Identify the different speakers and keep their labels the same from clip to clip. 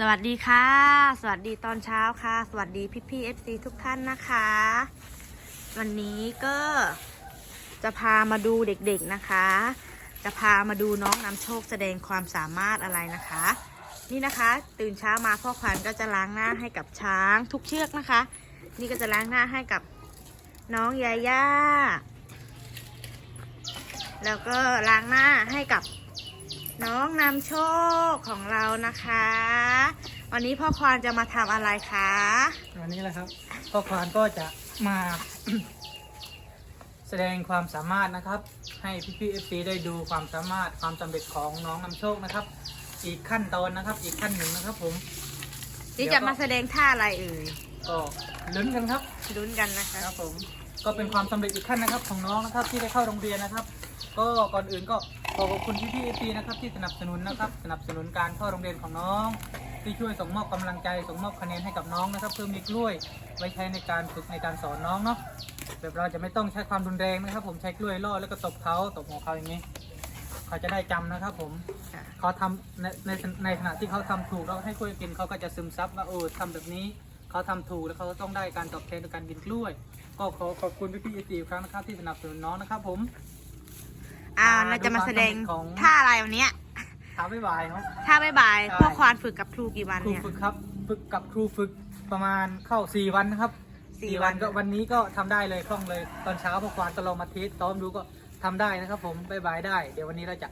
Speaker 1: สวัสดีค่ะ สวัสดีตอนเช้าค่ะ สวัสดีพี่พี่เอฟซีทุกท่านนะคะ วันนี้ก็จะพามาดูเด็กๆนะคะ จะพามาดูน้องนำโชคแสดงความสามารถอะไรนะคะ นี่นะคะ ตื่นเช้ามาพ่อขวัญก็จะล้างหน้าให้กับช้างทุกเชือกนะคะ นี่ก็จะล้างหน้าให้กับน้องยาย่าแล้วก็ล้างหน้าให้กับ น้องนำโชคของเรานะคะ วันนี้พ่อควานจะมาทำอะไรคะ
Speaker 2: วันนี้แหละครับพ่อควานก็จะมา แสดงความสามารถนะครับ ให้พี่ๆเอฟซีได้ดูความสามารถความสำเร็จของน้องนำโชคนะครับ อีกขั้นตอนนะครับ อีกขั้นหนึ่งนะครับผม
Speaker 1: นี่จะมาแสดงท่าอะไรเอ่ย
Speaker 2: ก็ลุ้นกันครับ
Speaker 1: ลุ้นกันนะคะ
Speaker 2: ครับผมก็เป็นความสำเร็จอีกขั้นนะครับ ของน้องนะครับที่ได้เข้าโรงเรียนนะครับ ก็ก่อนอื่นก็ ขอขอบคุณพี่ๆเอฟซีนะครับที่สนับสนุนนะครับสนับสนุนการเข้าโรงเรียนของน้อง ที่ช่วยส่งมอบกำลังใจส่งมอบคะแนนให้กับน้องนะครับเพื่อมีกล้วยไว้ใช้ในการฝึกในการสอนน้องเนาะแบบเราจะไม่ต้องใช้ความรุนแรงนะครับ ผมใช้กล้วยล่อแล้วก็ตบเขาตบหัวเขาอย่างนี้ เขาจะได้จำนะครับ ผม
Speaker 1: ค่ะ
Speaker 2: เขาทำในในในขณะที่เขาทำถูกแล้วให้กล้วยกินเขาก็จะซึมซับว่าโอ้ทำแบบนี้เขาทำถูกแล้วเขาต้องได้การตอบแทนโดยการกินกล้วย ก็ขอขอบคุณพี่พี่ๆเอจีครั้งนะครับที่สนับสนุนน้องนะครับ ผม
Speaker 1: อ่า
Speaker 2: มา
Speaker 1: เราจะมาแสดง
Speaker 2: ดูความสำเร็จของ
Speaker 1: ท่าอะไรวันเนี้ย
Speaker 2: ถามไม่บายครับ
Speaker 1: ท่าบ๊ายบาย
Speaker 2: ใช่
Speaker 1: พ่อควานฝึกกับครูกี่วัน
Speaker 2: ครู
Speaker 1: เนี่ย
Speaker 2: ฝึกครับฝึกกับครูฝึกประมาณเข้าสี่วันนะครับ
Speaker 1: สี่
Speaker 2: สี่
Speaker 1: วั
Speaker 2: วันนก็วันนี้ก็ทำได้เลยคล่องเลย ตอนเช้าพอควานก็ลองมาเทสซ้อมดูก็ทำได้นะครับ ผมบายบายได้ เดี๋ยววันนี้เราจะ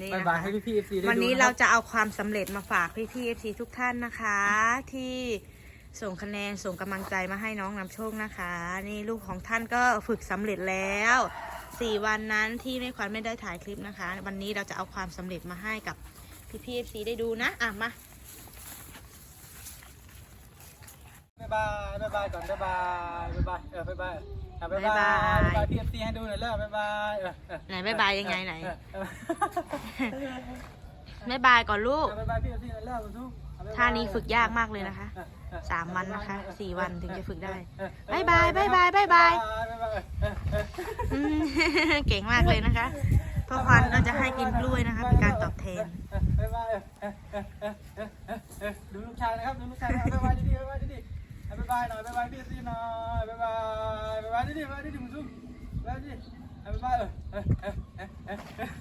Speaker 1: นี่
Speaker 2: บาย
Speaker 1: นะ
Speaker 2: บาย
Speaker 1: คะ
Speaker 2: ให้พี่พี่เอฟซีได้ดู
Speaker 1: วันนี้ะ
Speaker 2: ค
Speaker 1: เรา
Speaker 2: บ
Speaker 1: จะเอาความสำเร็จมาฝากพี่พี่เอฟซีทุกท่านนะคะ ที่ส่งคะแนนส่งกำลังใจมาให้น้องนำโชคนะคะ นี่ลูกของท่านก็ฝึกสำเร็จแล้ว สี่วันนั้นที่แม่ขวัญไม่ได้ถ่ายคลิปนะคะ วันนี้เราจะเอาความสำเร็จมาให้กับพี่พี่เอฟซีได้ดูนะ อะ มา
Speaker 2: บายบายบายบายก่อนบายบายบายบายเออบายบายอะบายบายบายบายพี่เอฟซีให้ดูหน่อยเร็วบายบายเออเออ
Speaker 1: ไหนบ๊ายบายยังไงไหน
Speaker 2: เออเออ
Speaker 1: บ๊ายบายก่อนลูก
Speaker 2: บายบายพี่เอฟซีหน่อยเร็วทุก
Speaker 1: ท่านี้ฝึกยากมากเลยนะคะ สามวันนะคะสี่วันถึงจะฝึกได้
Speaker 2: เออ
Speaker 1: บ๊ายบายบ๊ายบายบ๊ายบาย
Speaker 2: บ๊ายบายเออเออ
Speaker 1: อืมเก่งมากเลยนะคะพ่อควันก็จะให้กินกล้วยนะคะเป็นการตอบแทน
Speaker 2: บ๊ายบายเออเออเออเออเออเออดูลูกชายนะครับดูลูกชายนะครับบ๊ายบายดีๆบ๊ายบายดีๆบ๊ายบายหน่อยบ๊ายบายพี่เอฟซีหน่อยบ๊ายบายบ๊ายบายดีๆบ๊ายบายดีๆมึงซุ่มบ๊ายบายดีๆบ๊ายบายเออเออเออเออเออ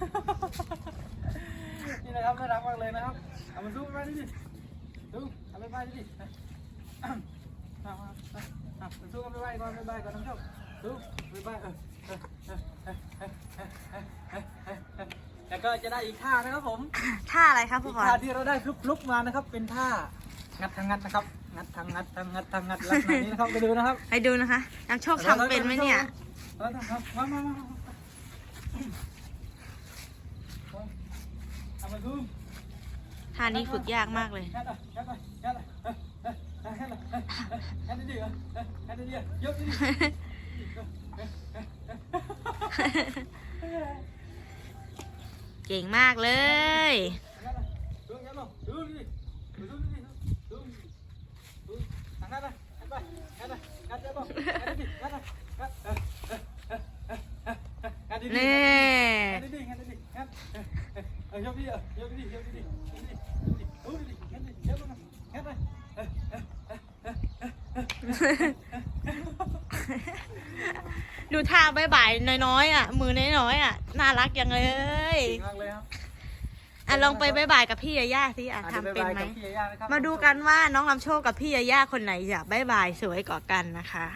Speaker 2: นี่นะครับน่ารักมากเลยนะครับเอามาซุ่มบ๊ายบายดีๆซุ่มเอาบ๊ายบายดีๆ แล้วก็จะได้อีกท่านะครับผม
Speaker 1: ท่าอะไรครับผู้กอง
Speaker 2: ท่าที่เราได้คลุกๆมานะครับ เป็นท่างัดทางงัดนะครับ งัดทางงัดทางงัดทางงัดลักษณะนี้นะครับไปดูนะครับ
Speaker 1: ไปดูนะคะน้ำโชคทำเป็นไหมเนี่ย
Speaker 2: มามามา
Speaker 1: ท่านี้ฝึกยากมากเลย
Speaker 2: แค่นี้เดียวแค่นี้ดียวยกนี่
Speaker 1: เก่งมากเลย นี่
Speaker 2: ดู
Speaker 1: ท่าบ๊ายบายน้อยๆอะ มือน้อยๆอะ น่ารักยังเลย
Speaker 2: เก่งมากเลยครับ
Speaker 1: อะลองไปบ๊ายบายกับพี่ยาย่าสิอะ
Speaker 2: อะ
Speaker 1: ทำเป็นไหม
Speaker 2: ดี๋ยวบ๊ายบายกับพี่ยาย่นะครับ
Speaker 1: มาดูกันว่าน้องลำโชคกับพี่ยาย่าคนไหนจะบ๊ายบายสวยกว่ากันนะคะ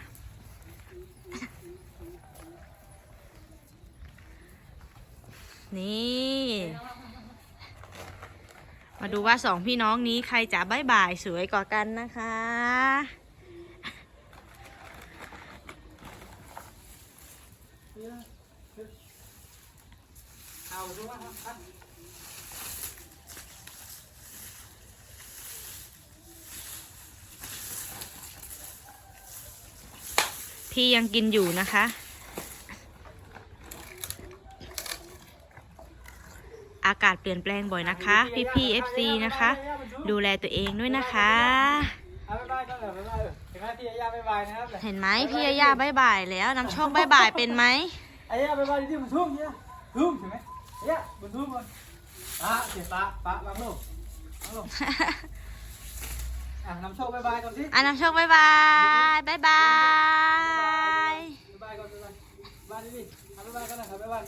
Speaker 1: นี่ มาดูว่าสองพี่น้องนี้ใครจะบ๊ายบายสวยกว่ากันนะคะ
Speaker 2: เอาดูว่าครับอะ
Speaker 1: พี่ยังกินอยู่นะคะ อากาศเปลี่ยนแปลงบ่อยนะคะ พี่พี่เอฟซีนะคะ ดูแลตัวเองด้วยนะคะ
Speaker 2: เอาบ๊ายบายก่อนเหรอบ๊ายบายเหรอเห็นไหมพี่ยาย่าบ๊ายบายนะครับ
Speaker 1: เห็นไหมพี่ยาย่าบายบายแล้วน้ำโชคบายบายเป็นไหม
Speaker 2: ไอ้ยาบ๊ายบายที่มันทุ่มเนี่ยทุ่มใช่ไหมไอ้ยาบนทุ่มบนอะเสียปะปะวางลงวางลงอะนำโชคบายบายก่อนสิ
Speaker 1: อะน้ำโชคบายบายบายบาย
Speaker 2: บายบายก่อนบายบายบายดิดิอะบายบายกันนะครับบายบาย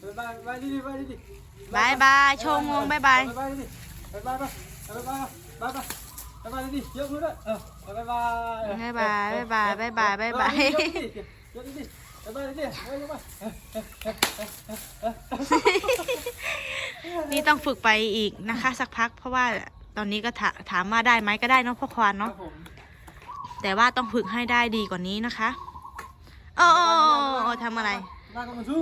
Speaker 2: เออบายบายบายดิดิบายดิดิ
Speaker 1: บายบายโชว์งวงบายบาย
Speaker 2: บายบายดิบายบายบายบาย บายบายบายบายบายดิยกมือด้วยเออบายบาย
Speaker 1: บายบายบายบายบายบายบาย
Speaker 2: ยกดิยกดิบายบายดิเฮ้ยยกมา
Speaker 1: นี่ต้องฝึกไปอีกนะคะ สักพักเพราะว่าตอนนี้ก็ถาถามว่าได้ไหมก็ได้เนาะพ่อควาน
Speaker 2: ครั
Speaker 1: เนาะ
Speaker 2: บผม
Speaker 1: แต่ว่าต้องฝึกให้ได้ดีกว่านี้นะคะโอ้โอ้โอ้โอ้ทำอะไร
Speaker 2: มากันมาสู้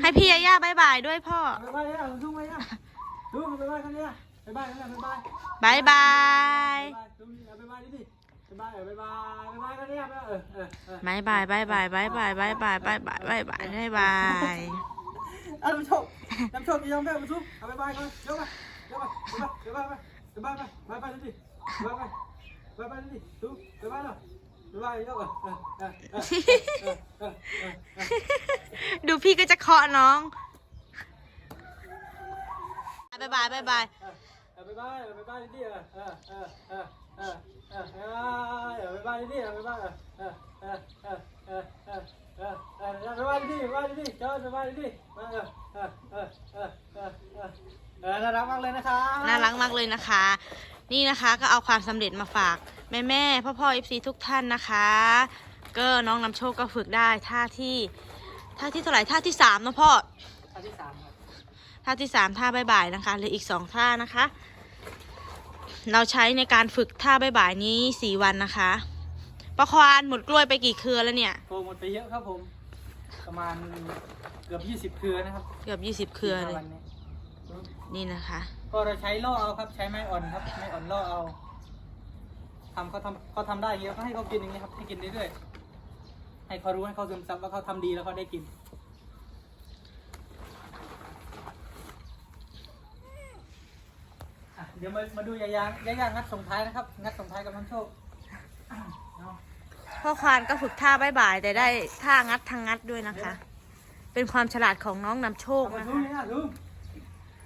Speaker 1: ให้พี่ยาย่าบายบายด้วยพ่อ
Speaker 2: บายบายเนี่ยสู้ไหมเนี่ยสู้บายบายกันเนี่ย บายบายนเนี่ยบายบาย
Speaker 1: บายบาย
Speaker 2: บายบายดิบายบายบายบายบายกันเนี่ยเออเออเออบา
Speaker 1: ยบายบายบายบายบายบายบายบายบายบายบายบายบาย
Speaker 2: อะน้ำชคน้ำชคยอมแพ้มาสู้เอาบายบายกันยกไปยกไปยกไปยกไปบายบายบายบายดิบายบายบายบายดิสู้บายบายเนาะบายบายยกไปเออเออเออเออเออเออ
Speaker 1: ดูพี่ก็จะเคาะน้องบายบายบายบาย
Speaker 2: เออบายบายบายบายดิเออเออเออเออเออเออเออบายบายดิบายบายเออเออเออเออเออเออเออบายบายดิบายบายดิเจ้าบายบายดิเออเออเออเออเออเออเออน่ารักมากเลยนะคะ
Speaker 1: น่ารักมากเลยนะคะ นี่นะคะก็เอาความสำเร็จมาฝากแม่แม่พ่อพ่อเอฟซีทุกท่านนะคะ ก็น้องนำโชคก็ฝึกได้ท่าที่ท่าที่เท่าไหร่ท่าที่สามนะพ่อ
Speaker 2: ท่าที่สามครับ
Speaker 1: ท่าที่สามท่าบายบายนะคะเหลืออีกสองท่านะคะ เราใช้ในการฝึกท่าบายบายนี้สี่วันนะคะประควานหมดกล้วยไปกี่เครือแล้วเนี่ย
Speaker 2: โปรหมดไปเยอะครับผม ประมาณเกือบยี่สิบ20เครือนะครับ
Speaker 1: เกือบยี่สิบเครือเลย
Speaker 2: วันนี้
Speaker 1: นี่นะคะ
Speaker 2: ก็เราใช้ล่อเอาครับ ใช้ไม้อ่อนครับ ไม้อ่อนล่อเอาทำเขาทำเขาทำได้อย่างเงี้ยก็ให้เขากินอย่างเงี้ยครับ ให้กินเรื่อยๆ ให้เขารู้ให้เขาซึมซับว่าเขาทำดีแล้วเขาได้กิน อะ เดี๋ยวมามาดูยายางยายางงัดส่งท้ายนะครับ งัดส่งท้ายกับน้ำโชคเอา
Speaker 1: พ่อควานก็ฝึกท่าบายบายแต่ได้ท่างัดทางงัดด้วยนะคะ เป็นความฉลาดของน้องนำโชค
Speaker 2: เอามา
Speaker 1: นะ
Speaker 2: ดู
Speaker 1: คะ
Speaker 2: นี่นะดู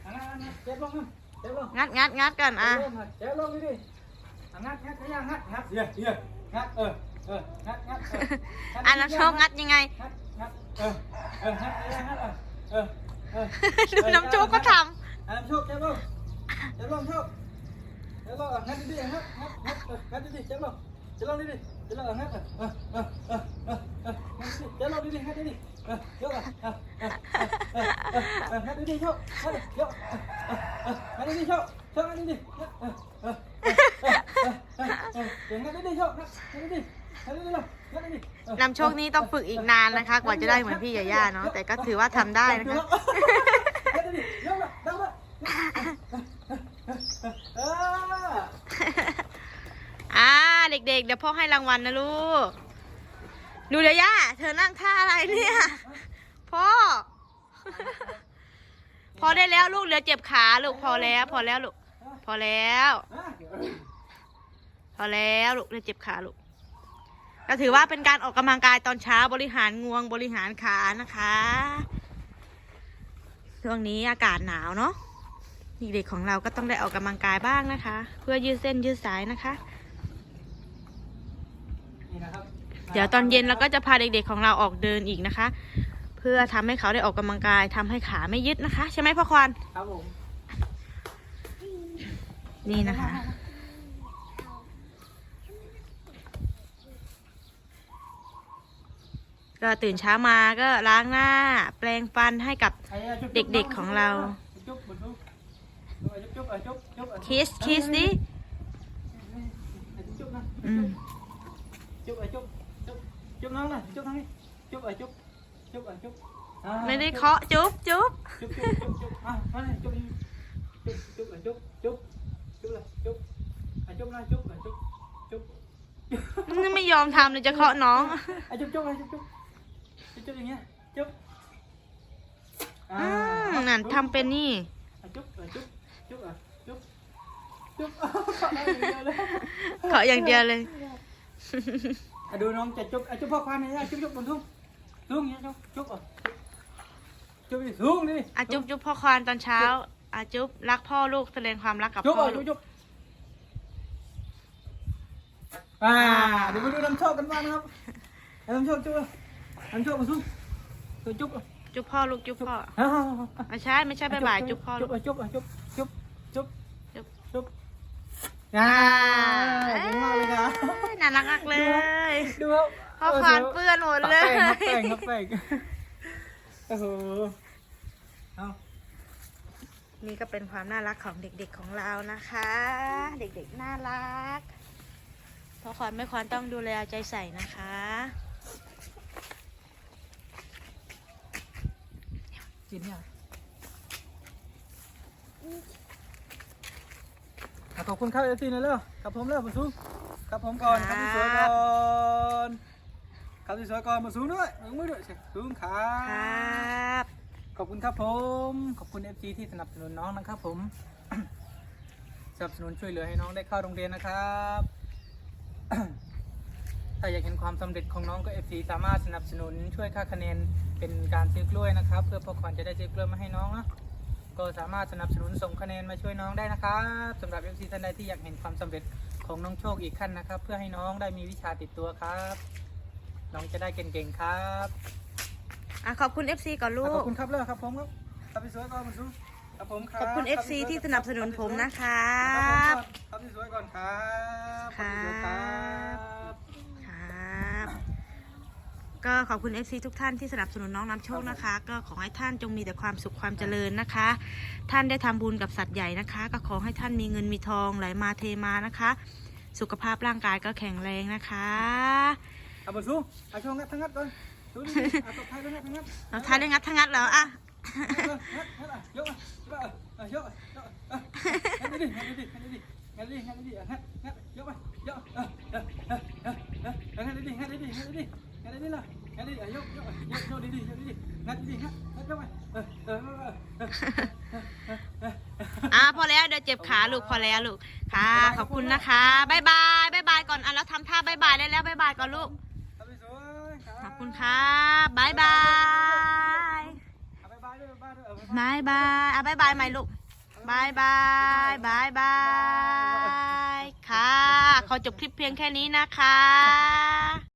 Speaker 2: อะงัดงัดงัดเจ็บลงนะเจ็บลง
Speaker 1: งัดงัดงัดกันอะ
Speaker 2: เจ็บลงนะเจ็บลงดิดิอะงัดงัดยางงัดงัดเดี๋ยวเดี๋ยวงัดเออเอองัดงัดเอองัด
Speaker 1: อะน้ำโชคงัดยังไง
Speaker 2: งัดงัดเออเอองัดยางงัดเออเออเออ
Speaker 1: ดูน้ำโชคก็ท
Speaker 2: อะน้ำโชคเจ็บลง จะลองเท่าเลองงัดดีๆงัดงัดงัดงัดดีๆเดี๋ยลองจะลองดีๆเดี๋ยลองงัดเออเออเออเออเดี๋ยวลองดีๆงัดดีๆเออเดี๋ยวลองเออเออเอองัดดีๆเท่างัดเดี๋ยวงัดดีๆเท่าเท่างัดดีๆเออเออเดี๋ยงัดดีๆเงัดดี
Speaker 1: ๆนำโชคนี้ต้องฝึกอีกนานนะคะ กว่าจะได้เหมือนพี่ยาย่าเนาะแต่ก็ถือว่าทำได้นะคะ อ่าเด็กๆ เดี๋ยวพ่อให้รางวัลนะลูก ดูเดี๋ยวย่า เธอนั่งท่าอะไรเนี่ย พ่อ พอได้แล้วลูกเหลือเจ็บขาลูกพอแล้ว พอแล้วลูก พอแล้ว พอแล้วลูกเหลือเจ็บขาลูกก็ถือว่าเป็นการออกกำลังกายตอนเช้าบริหารงวงบริหารขานะคะ ช่วงนี้อากาศหนาวเนาะ เด็กๆของเราก็ต้องได้ออกกำลังกายบ้างนะคะ เพื่อยืดเส้นยืดสายนะคะ เดี๋ยวตอนเย็นเราก็จะพาเด็กๆของเราออกเดินอีกนะคะ เพื่อทำให้เขาได้ออกกำลังกายทำให้ขาไม่ยึดนะคะ ใช่ไหมพ่อควาน
Speaker 2: ครับผม
Speaker 1: นี่นะคะก็ตื่นเช้ามาก็ล้างหน้า แปรงฟันให้กับเด็กๆของเรา
Speaker 2: จุ๊บจุ๊บจุ๊บ จุ๊บจุ๊บจุ๊บ
Speaker 1: คิสคิสดิ
Speaker 2: จุ๊บนะ
Speaker 1: อืม
Speaker 2: จุ๊บจุ๊บจุ๊บจุ๊บน้องนะจุ๊บทางนี้จุ๊บจุ๊บจุ๊บจุ๊บ
Speaker 1: ไม่ได้เคาะจุ๊บจุ๊บ
Speaker 2: จุ๊บจุ๊บจุ๊บจุ๊บอะมาเลยจุ๊บจุ๊บจุ๊บจุ๊บจุ๊บจุ๊บเลยจุ๊บอะจุ๊บนะจุ๊บจุ๊บจุ๊บ
Speaker 1: ไม่ยอมทำเลยจะเคาะน้อง
Speaker 2: อะจุ๊บจุ๊บจุ๊บจุ๊บจุ๊บอย่างเงี้ยจุ๊บ
Speaker 1: อืมนั่นทำเป็นนี่
Speaker 2: จุ๊บจุ๊บจุ๊บจุ๊บ จุ๊บจุ๊บ
Speaker 1: เคาะอย่างเดียวเลย
Speaker 2: ดูน้องจะจุ๊บจุ๊บพ่อควานนี่จุ๊บจุ๊บบนทุ่งทุ่งเงี้ยจุ๊บจุ๊บอะจุ๊บดิทุ่งดิ
Speaker 1: อะจุ๊บจุ๊บพ่อควานตอนเช้าอะจุ๊บรักพ่อลูกแสดงความรักกับ
Speaker 2: จุ๊บ
Speaker 1: พ่อ
Speaker 2: อะ
Speaker 1: ลู
Speaker 2: จุ๊
Speaker 1: ก
Speaker 2: บอ่าเดี๋ยวมาดูน้ำโชคกันบ้างนะครับเอาน้ำโชคจุ๊บน้ำโชคมาสู้ตัวจุ๊บ
Speaker 1: จุ๊บพ่อลูกจุ๊บพ่อ
Speaker 2: อ่า
Speaker 1: ไม่ใช่ไม่ใช่บายบายจุ๊บพ่อลู
Speaker 2: จุ๊
Speaker 1: ก
Speaker 2: บจุ๊บจุ๊บจุ๊บจุ๊บ
Speaker 1: จุ๊บ
Speaker 2: จุ๊บ อ่าเก่งมากเลยครับ
Speaker 1: เอ้ยน่ารักมากเลย
Speaker 2: ดูครับ
Speaker 1: พ่อขวานเปื้อนหมดเลย
Speaker 2: แป้งครับแป้งครับแป้งโอ้โหเอา
Speaker 1: นี่ก็เป็นความน่ารักของเด็กๆของเรานะคะ เด็กๆน่ารักพ่อขวัญแม่ขวัญต้องดูแลเอาใจใส่นะคะ
Speaker 2: กินเนี่ยอะ ขอบคุณครับเอฟซีนะเร็วกับผมเร็วมาสู้กับผมก่อนครับที่สวยก่อนครับที่สวยก่อนมาสู้ด้วยมือมือด้วยสิสู้ครั
Speaker 1: ครับบ
Speaker 2: ขอบคุณครับผม ขอบคุณเอฟซีที่สนับสนุนน้องนะครับผมสนับสนุนช่วยเหลือให้น้องได้เข้าโรงเรียนนะครับ ถ้าอยากเห็นความสำเร็จของน้องก็เอฟซีสามารถสนับสนุนช่วยค่าคะแนนเป็นการซื้อกล้วยนะครับ เพื่อพ่อขวัญจะได้ซื้อกล้วยมาให้น้องนะ ก็สามารถสนับสนุนส่งคะแนนมาช่วยน้องได้นะครับสำหรับเอฟซีท่านใดที่อยากเห็นความสำเร็จของน้องโชคอีกขั้นนะครับ เพื่อให้น้องได้มีวิชาติดตัวครับ น้องจะได้เก่งๆครับ
Speaker 1: อะขอบคุณ FC ก่อนลู
Speaker 2: ขอกบคุณครับเลยครับผมครับครับพี่สวยก่อนมาสู้ครับผมครับ
Speaker 1: ขอบคุณ
Speaker 2: รับ
Speaker 1: FC
Speaker 2: พี่สวย
Speaker 1: ที่สนับสนุนผมนะครั
Speaker 2: ครับ
Speaker 1: บ
Speaker 2: ครับพี่สวยก่อนครับ
Speaker 1: ครับ
Speaker 2: พี่สวยครับ
Speaker 1: ครับ ก็ขอบคุณ FC ทุกท่านที่สนับสนุนน้องน้ำโชคนะคะ ก็ขอให้ท่านจงมีแต่ความสุขความเจริญนะคะ ท่านได้ทำบุญกับสัตว์ใหญ่นะคะ ก็ขอให้ท่านมีเงินมีทองไหลมาเทมานะคะ สุขภาพร่างกายก็แข็งแรงนะคะ
Speaker 2: เอามาสู้เอาช่องงัดทั้งงัดก่อนดูดิเอาตบท้ายด้วยงัดทั้งงัด
Speaker 1: เราทานได้งัดทั้งงัดแล้วอะ
Speaker 2: งัดงัดอะยกอะยกอะยกอะยกอะงัดดิงัดดิงัดดิงัดดิงัดดิอะงัดงัดยกไปยกเออเออเออเอองัดดิงัดดิงัดดิ งัดดิล่ะงัดดิอะยกยกยกยกดิดิยกดิงัดดิงัดงัดยกไปเออเออเออเออ
Speaker 1: อะพอแล้วเดี๋ยวเจ็บขาลูกพอแล้วลูกค่ะขอบคุณนะคะบายบายบายบายก่อนอะแล้วทำท่าบายบายได้แล้วบายบายก่อนลูก
Speaker 2: ครับพี่สวยรับ
Speaker 1: ขอบคุณครับบายบาย
Speaker 2: เอาบ๊ายบายด้วยบ๊ายบายด้วยเออบ๊ายบาย
Speaker 1: บายบายอะบายบายไหมลูกบายบายบายบายค่ะ ขอจบคลิปเพียงแค่นี้นะคะ